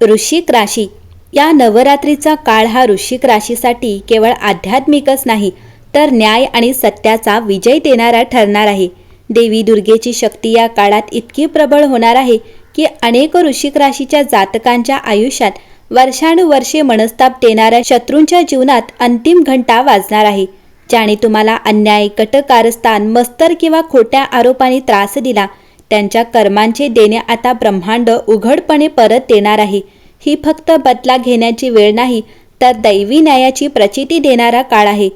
वृश्चिक राशी. या नवरात्रीचा काळ हा वृश्चिक राशीसाठी केवळ आध्यात्मिकच नाही तर न्याय आणि सत्याचा विजय देणारा ठरणार आहे. देवी दुर्गेची शक्ती या काळात इतकी प्रबळ होणार आहे की अनेक वृश्चिक राशीच्या जातकांच्या आयुष्यात वर्षानुवर्षे मनस्ताप देणाऱ्या शत्रूंच्या जीवनात अंतिम घंटा वाजणार आहे. ज्याने तुम्हाला अन्याय कटकारस्थान मस्तर किंवा खोट्या आरोपांनी त्रास दिला त्यांच्या कर्मांचे देणे आता ब्रह्मांड उघडपणे परत देणार आहे. ही फक्त बदला घेण्याची वेळ नाही तर दैवी न्यायाची प्रचिती देणारा काळ आहे.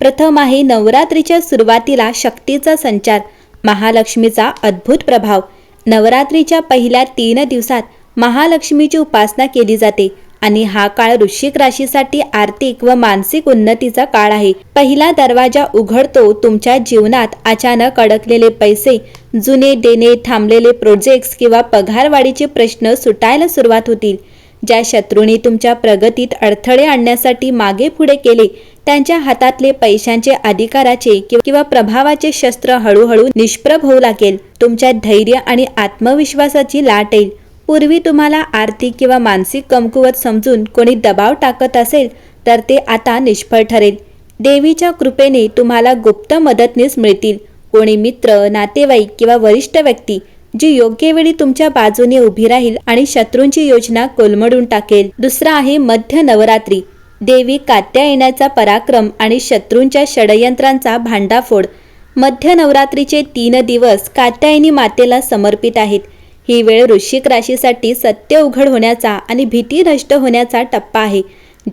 प्रथम आहे नवरात्रीच्या सुरुवातीला शक्तीचा संचार महालक्ष्मीचा अद्भुत प्रभाव. नवरात्रीच्या पहिल्या तीन दिवसात महालक्ष्मीची उपासना केली जाते. आणि हा काळ वृश्चिक राशीसाठी आर्थिक व मानसिक उन्नतीचा काळ आहे. पहिला दरवाजा उघडतो तुमच्या जीवनात अचानक अडकलेले पैसे जुने देणे थांबलेले प्रोजेक्ट्स किंवा पगारवाढीचे प्रश्न सुटायला सुरुवात होतील. ज्या शत्रूंनी तुमच्या प्रगतीत अडथळे आणण्यासाठी मागे पुढे केले त्यांच्या हातातले पैशांचे अधिकाराचे किंवा प्रभावाचे शस्त्र हळूहळू निष्प्रभ होऊ लागेल. तुमच्या धैर्य आणि आत्मविश्वासाची लाट येईल. पूर्वी तुम्हाला आर्थिक किंवा मानसिक कमकुवत समजून कोणी दबाव टाकत असेल तर ते आता निष्फळ ठरेल. देवीच्या कृपेने तुम्हाला गुप्त मदतनीस मिळतील. कोणी मित्र नातेवाईक किंवा वरिष्ठ व्यक्ती जी योग्य वेळी तुमच्या बाजूने उभी राहील आणि शत्रूंची योजना कोलमडून टाकेल. दुसरा आहे मध्य नवरात्री. देवी कात्यायनाचा पराक्रम आणि शत्रूंच्या षडयंत्रांचा भांडाफोड. मध्य नवरात्रीचे तीन दिवस कात्यायनी मातेला समर्पित आहेत. ही वेळ वृश्चिक राशीसाठी सत्य उघड होण्याचा आणि भीती नष्ट होण्याचा टप्पा आहे.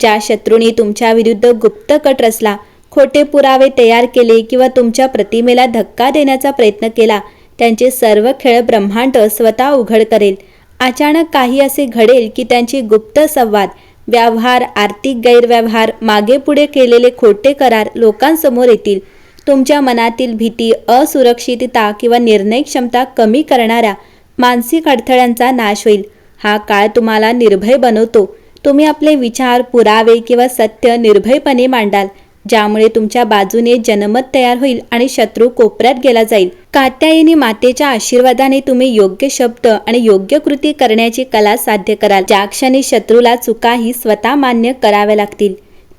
ज्या शत्रूंनी तुमच्या विरुद्ध गुप्त कट रचला खोटे पुरावे तयार केले किंवा तुमच्या प्रतिमेला धक्का देण्याचा प्रयत्न केला त्यांचे सर्व खेळ ब्रह्मांड स्वतः उघड करेल. अचानक काही असे घडेल की त्यांचे गुप्त संवाद व्यवहार आर्थिक गैरव्यवहार मागे पुढे केलेले खोटे करार लोकांसमोर येतील. तुमच्या मनातील भीती असुरक्षितता किंवा निर्णय क्षमता कमी करणाऱ्या मानसिक अडथळ्यांचा नाश होईल. हा काळ तुम्हाला निर्भय बनवतो. तुम्ही आपले विचार पुरावे किंवा सत्य निर्भयपणे मांडाल ज्यामुळे तुमच्या बाजूने जनमत तयार होईल आणि शत्रू कोपऱ्यात गेला जाईल. कात्यायनी मातेच्या आशीर्वादाने तुम्ही योग्य शब्द आणि योग्य कृती करण्याची कला साध्य कराल. ज्या क्षणी शत्रूला चुकाही स्वतः मान्य कराव्या लागतील.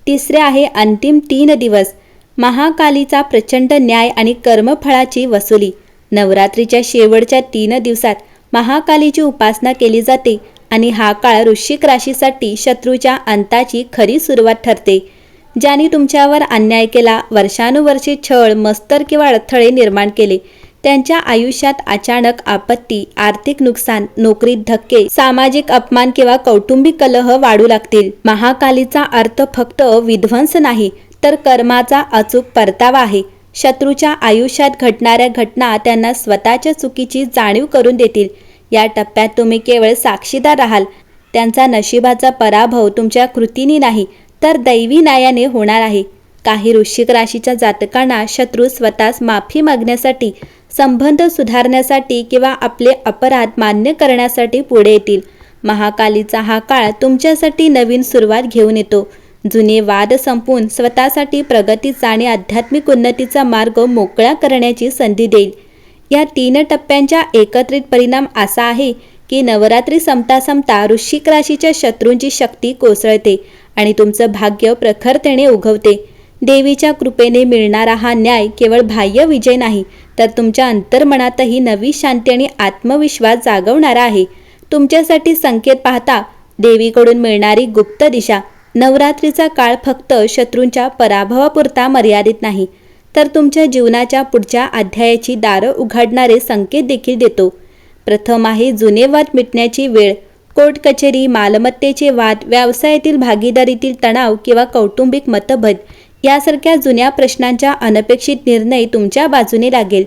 तिसरे आहे अंतिम तीन दिवस. महाकालीचा प्रचंड न्याय आणि कर्मफळाची वसुली. नवरात्रीच्या शेवटच्या तीन दिवसात महाकालीची उपासना केली जाते आणि हा काळ वृश्चिक राशीसाठी शत्रूच्या अंताची खरी सुरुवात ठरते ज्यांनी तुमच्यावर अन्याय केला वर्षानुवर्षे छळ मस्तर किंवा अडथळे निर्माण केले त्यांच्या आयुष्यात अचानक आपत्ती आर्थिक नुकसान नोकरीत धक्के सामाजिक अपमान किंवा कौटुंबिक कलह वाढू लागतील. महाकालीचा अर्थ फक्त विध्वंस नाही तर कर्माचा अचूक परतावा आहे. शत्रूच्या आयुष्यात घडणाऱ्या घटना त्यांना स्वतःच्या चुकीची जाणीव करून देतील. या टप्प्यात तुम्ही केवळ साक्षीदार राहाल. त्यांचा नशिबाचा पराभव तुमच्या कृतीनी नाही तर दैवी न्यायाने होणार आहे. काही वृश्चिक राशीच्या जातकांना शत्रू स्वतःच माफी मागण्यासाठी संबंध सुधारण्यासाठी किंवा आपले अपराध मान्य करण्यासाठी पुढे येतील. महाकालीचा हा काळ तुमच्यासाठी नवीन सुरुवात घेऊन येतो. जुने वाद संपवून स्वतःसाठी प्रगतीचा आणि आध्यात्मिक उन्नतीचा मार्ग मोकळा करण्याची संधी देईल. या तीन टप्प्यांच्या एकत्रित परिणाम असा आहे की नवरात्री संपता संपता वृश्चिक राशीच्या शत्रूंची शक्ती कोसळते आणि तुमचं भाग्य प्रखरतेने उगवते. देवीच्या कृपेने मिळणारा हा न्याय केवळ बाह्य विजय नाही तर तुमच्या अंतर्मनातही नवी शांती आणि आत्मविश्वास जागवणारा आहे. तुमच्यासाठी संकेत पाहता देवीकडून मिळणारी गुप्त दिशा नवरात्रीचा काळ फक्त शत्रूंच्या पराभवापुरता मर्यादित नाही तर तुमच्या जीवनाच्या पुढच्या अध्यायाची दारं उघडणारे संकेत देखील देतो. प्रथम आहे जुने वाद मिटण्याची वेळ. कोर्ट कचेरी मालमत्तेचे वाद व्यवसायातील भागीदारीतील तणाव किंवा कौटुंबिक मतभेद यासारख्या जुन्या प्रश्नांच्या अनपेक्षित निर्णय तुमच्या बाजूने लागेल.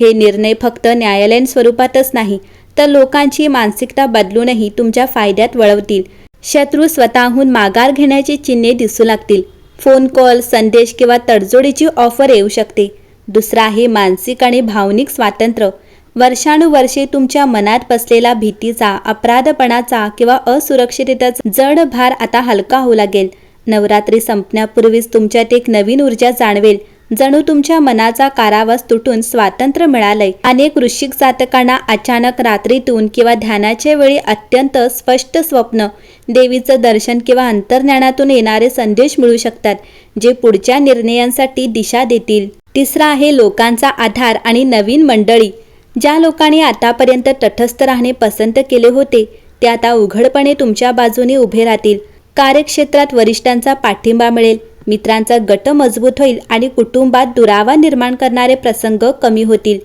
हे निर्णय फक्त न्यायालयीन स्वरूपातच नाही तर लोकांची मानसिकता बदलूनही तुमच्या फायद्यात वळवतील. शत्रू स्वतःहून माघार घेण्याची चिन्हे दिसू लागतील. फोन कॉल संदेश किंवा तडजोडीची ऑफर येऊ शकते. दुसरा आहे मानसिक आणि भावनिक स्वातंत्र्य. वर्षानुवर्षे तुमच्या मनात बसलेला भीतीचा अपराधपणाचा किंवा असुरक्षिततेचा जड भार आता हलका होऊ लागेल. नवरात्री संपण्यापूर्वीच तुमच्यात एक नवीन ऊर्जा जाणवेल. जणू तुमच्या मनाचा कारावास तुटून स्वातंत्र्य मिळालंय. अनेक वृश्चिक जातकांना अचानक रात्रीतून किंवा ध्यानाच्या वेळी अत्यंत स्पष्ट स्वप्न देवीचं दर्शन किंवा अंतर्ज्ञानातून येणारे संदेश मिळू शकतात जे पुढच्या निर्णयांसाठी दिशा देतील. तिसरा आहे लोकांचा आधार आणि नवीन मंडळी. ज्या लोकांनी आतापर्यंत तटस्थ राहणे पसंत केले होते ते आता उघडपणे तुमच्या बाजूने उभे राहतील. कार्यक्षेत्रात वरिष्ठांचा पाठिंबा मिळेल. मित्रांचा गट मजबूत होईल आणि कुटुंबात दुरावा निर्माण करणारे प्रसंग कमी होतील.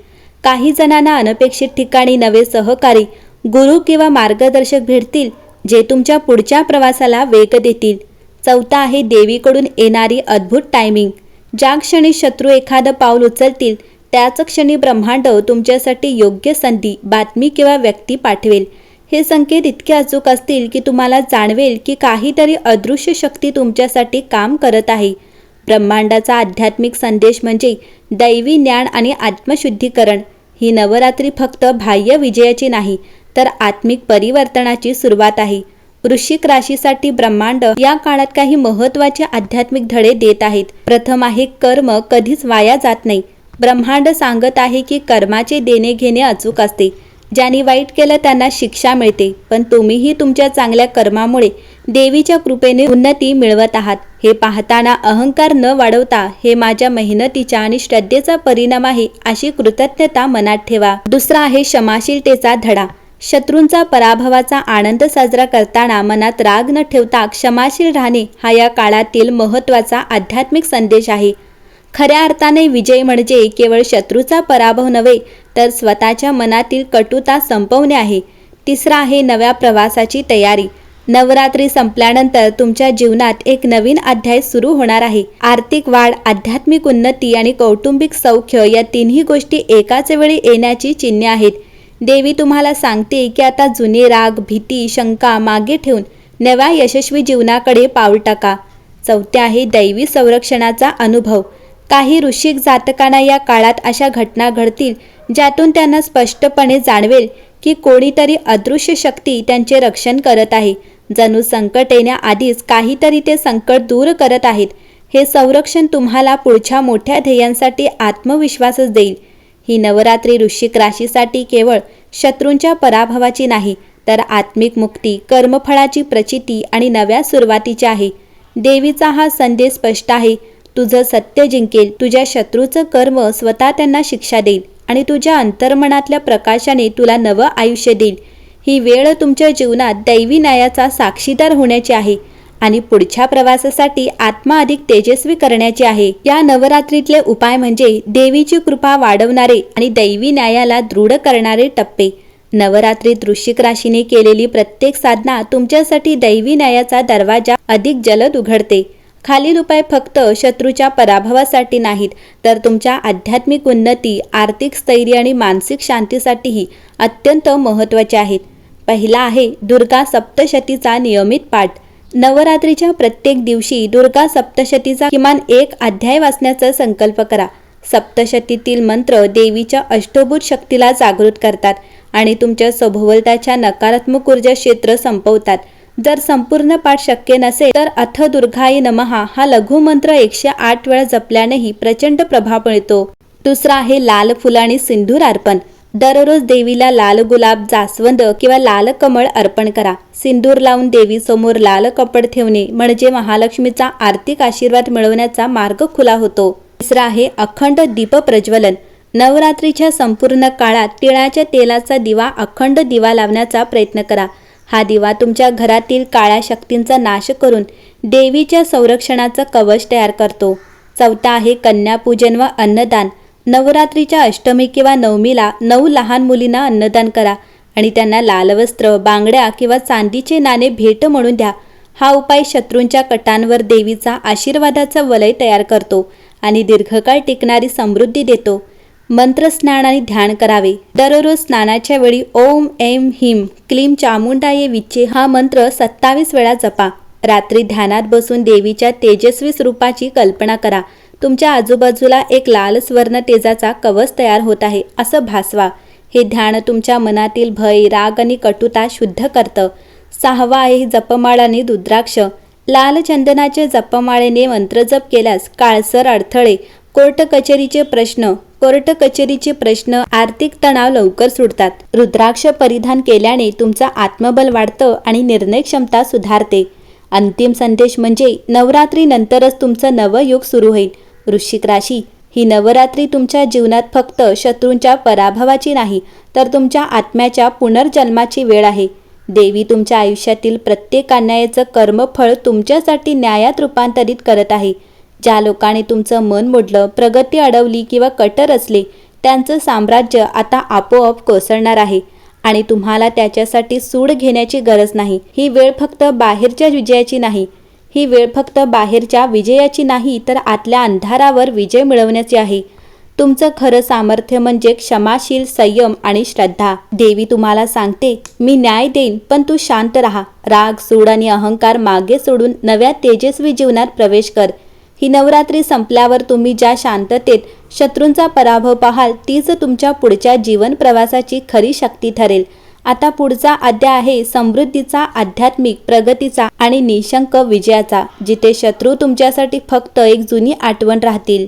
काही जणांना अनपेक्षित ठिकाणी नवे सहकारी गुरु किंवा मार्गदर्शक भेटतील जे तुमच्या पुढच्या प्रवासाला वेग देतील. चौथा आहे देवीकडून येणारी अद्भुत टायमिंग ज्या क्षणी शत्रू एखादं पाऊल उचलतील त्याच क्षणी ब्रह्मांड तुमच्यासाठी योग्य संधी बातमी किंवा व्यक्ती पाठवेल. हे संकेत इतके अचूक असतील की तुम्हाला जाणवेल की काहीतरी अदृश्य शक्ती तुमच्यासाठी काम करत आहे. ब्रह्मांडाचा आध्यात्मिक संदेश म्हणजे दैवी ज्ञान आणि आत्मशुद्धीकरण. ही नवरात्री फक्त बाह्य विजयाची नाही तर आत्मिक परिवर्तनाची सुरुवात आहे. वृश्चिक राशीसाठी ब्रह्मांड या काळात काही महत्त्वाचे आध्यात्मिक धडे देत आहेत. प्रथम आहे कर्म कधीच वाया जात नाही. ब्रह्मांड सांगत आहे की कर्माचे देणे घेणे अचूक असते. ज्यांनी वाईट केलं त्यांना शिक्षा मिळते. पण तुम्हीही तुमच्या चांगल्या कर्मामुळे देवीच्या कृपेने उन्नती मिळवत आहात. हे पाहताना अहंकार न वाढवता हे माझ्या मेहनतीच्या आणि श्रद्धेचा परिणाम आहे अशी कृतज्ञता मनात ठेवा. दुसरा आहे क्षमाशीलतेचा धडा. शत्रूंचा पराभवाचा आनंद साजरा करताना मनात राग न ठेवता क्षमाशील राहणे हा या काळातील महत्त्वाचा आध्यात्मिक संदेश आहे. खऱ्या अर्थाने विजय म्हणजे केवळ शत्रूचा पराभव नव्हे तर स्वतःच्या मनातील कटुता संपवणे आहे. तिसरा आहे नव्या प्रवासाची तयारी. नवरात्री संपल्यानंतर तुमच्या जीवनात एक नवीन अध्याय सुरू होणार आहे. आर्थिक वाढ आध्यात्मिक उन्नती आणि कौटुंबिक सौख्य या तिन्ही गोष्टी एकाच वेळी येण्याची चिन्हे आहेत. देवी तुम्हाला सांगते की आता जुने राग भीती शंका मागे ठेवून नव्या यशस्वी जीवनाकडे पाऊल टाका. चौथे आहे दैवी संरक्षणाचा अनुभव. काही ऋषिक जातकांना या काळात अशा घटना घडतील ज्यातून त्यांना स्पष्टपणे जाणवेल की कोणीतरी अदृश्य शक्ती त्यांचे रक्षण करत आहे. जणू संकट येण्याआधीच काहीतरी ते संकट दूर करत आहेत. हे संरक्षण तुम्हाला पुढच्या मोठ्या ध्येयांसाठी आत्मविश्वासच देईल. ही नवरात्री ऋषिक राशीसाठी केवळ शत्रूंच्या पराभवाची नाही तर आत्मिक मुक्ती कर्मफळाची प्रचिती आणि नव्या सुरुवातीची आहे. देवीचा हा संदेश स्पष्ट आहे तुझं सत्य जिंकेल तुझ्या शत्रूचं कर्म स्वतः त्यांना शिक्षा देईल आणि तुझ्या अंतर्मनातल्या प्रकाशाने तुला नवं आयुष्य देईल. ही वेळ तुमच्या जीवनात दैवी न्यायाचा साक्षीदार होण्याची आहे आणि पुढच्या प्रवासासाठी आत्मा अधिक तेजस्वी करण्याची आहे. या नवरात्रीतले उपाय म्हणजे देवीची कृपा वाढवणारे आणि दैवी न्यायाला दृढ करणारे टप्पे. नवरात्रीत वृश्चिक राशीने केलेली प्रत्येक साधना तुमच्यासाठी दैवी न्यायाचा दरवाजा अधिक जलद उघडते. खालील उपाय फक्त शत्रूच्या पराभवासाठी नाहीत तर तुमच्या आध्यात्मिक उन्नती आर्थिक स्थैर्य आणि मानसिक शांतीसाठीही अत्यंत महत्त्वाचे आहेत. पहिला आहे दुर्गा सप्तशतीचा नियमित पाठ. नवरात्रीच्या प्रत्येक दिवशी दुर्गा सप्तशतीचा किमान एक अध्याय वाचण्याचा संकल्प करा. सप्तशतीतील मंत्र देवीच्या अष्टभूत शक्तीला जागृत करतात आणि तुमच्या सभोवताच्या नकारात्मक ऊर्जा क्षेत्र संपवतात. जर संपूर्ण पाठ शक्य नसेल तर अथ दुर्घाई नमहा हा लघुमंत्र एकशे आठ वेळा जपल्यानेही प्रचंड प्रभाव मिळतो दुसरा आहे लाल फुल आणि सिंधूर अर्पण. दररोज देवीला लाल गुलाब जास्वंद किंवा लाल कमळ अर्पण करा. सिंदूर लावून देवीसमोर लाल कपड ठेवणे म्हणजे महालक्ष्मीचा आर्थिक आशीर्वाद मिळवण्याचा मार्ग खुला होतो. तिसरा आहे अखंड दीप प्रज्वलन. नवरात्रीच्या संपूर्ण काळात तिळाच्या तेलाचा दिवा अखंड दिवा लावण्याचा प्रयत्न करा. हा दिवा तुमच्या घरातील काळ्या शक्तींचा नाश करून देवीच्या संरक्षणाचं कवच तयार करतो. चौथा आहे कन्यापूजन व अन्नदान. नवरात्रीच्या अष्टमी किंवा नवमीला नऊ लहान मुलींना अन्नदान करा आणि त्यांना लाल वस्त्र बांगड्या किंवा चांदीचे नाणे भेट म्हणून द्या. हा उपाय शत्रूंच्या कटांवर देवीचा आशीर्वादाचा वलय तयार करतो आणि दीर्घकाळ टिकणारी समृद्धी देतो. मंत्रस्नान आणि ध्यान करावे. दररोज स्नानाच्या वेळी ओम एम हिम क्लीम चामुंडाये विच्चे हा मंत्र सत्तावीस वेळा जपा. रात्री ध्यानात बसून देवीच्या तेजस्वी स्वरूपाची कल्पना करा. तुमच्या आजूबाजूला एक लाल स्वर्ण तेजाचा कवच तयार होत आहे असं भासवा. हे ध्यान तुमच्या मनातील भय राग आणि कटुता शुद्ध करतं. सहावा आहे जपमाळ आणि रुद्राक्ष. लाल चंदनाच्या जपमाळेने मंत्रजप केल्यास काळसर अडथळे कोर्ट कचेरीचे प्रश्न कोर्ट कचेरीचे प्रश्न आर्थिक तणाव लवकर सुटतात. रुद्राक्ष परिधान केल्याने तुमचं आत्मबल वाढतं आणि निर्णय क्षमता सुधारते. अंतिम संदेश म्हणजे नवरात्रीनंतरच तुमचं नवयुग सुरू होईल. वृश्चिक राशी ही नवरात्री तुमच्या जीवनात फक्त शत्रूंच्या पराभवाची नाही तर तुमच्या आत्म्याच्या पुनर्जन्माची वेळ आहे. देवी तुमच्या आयुष्यातील प्रत्येक अन्यायाचं कर्मफळ तुमच्यासाठी न्यायात रूपांतरित करत आहे. ज्या लोकांनी तुमचं मन मोडलं प्रगती अडवली किंवा कटर असले त्यांचं साम्राज्य आता आपोआप कोसळणार आहे आणि तुम्हाला त्याच्यासाठी सूड घेण्याची गरज नाही. ही वेळ फक्त बाहेरच्या विजयाची नाही. ही वेळ फक्त बाहेरच्या विजयाची नाही तर आतल्या अंधारावर विजय मिळवण्याची आहे. तुमचं खरं सामर्थ्य म्हणजे क्षमाशील संयम आणि श्रद्धा. देवी तुम्हाला सांगते मी न्याय देईन पण तू शांत राहा. राग सूड आणि अहंकार मागे सोडून नव्या तेजस्वी जीवनात प्रवेश कर. ही नवरात्री संपल्यावर तुम्ही ज्या शांततेत शत्रूंचा पराभव पाहाल तीच तुमच्या पुढच्या जीवन प्रवासाची खरी शक्ती ठरेल. आता पुढचा अध्याय आहे समृद्धीचा आध्यात्मिक प्रगतीचा आणि निशंक विजयाचा जिथे शत्रू तुमच्यासाठी फक्त एक जुनी आठवण राहतील.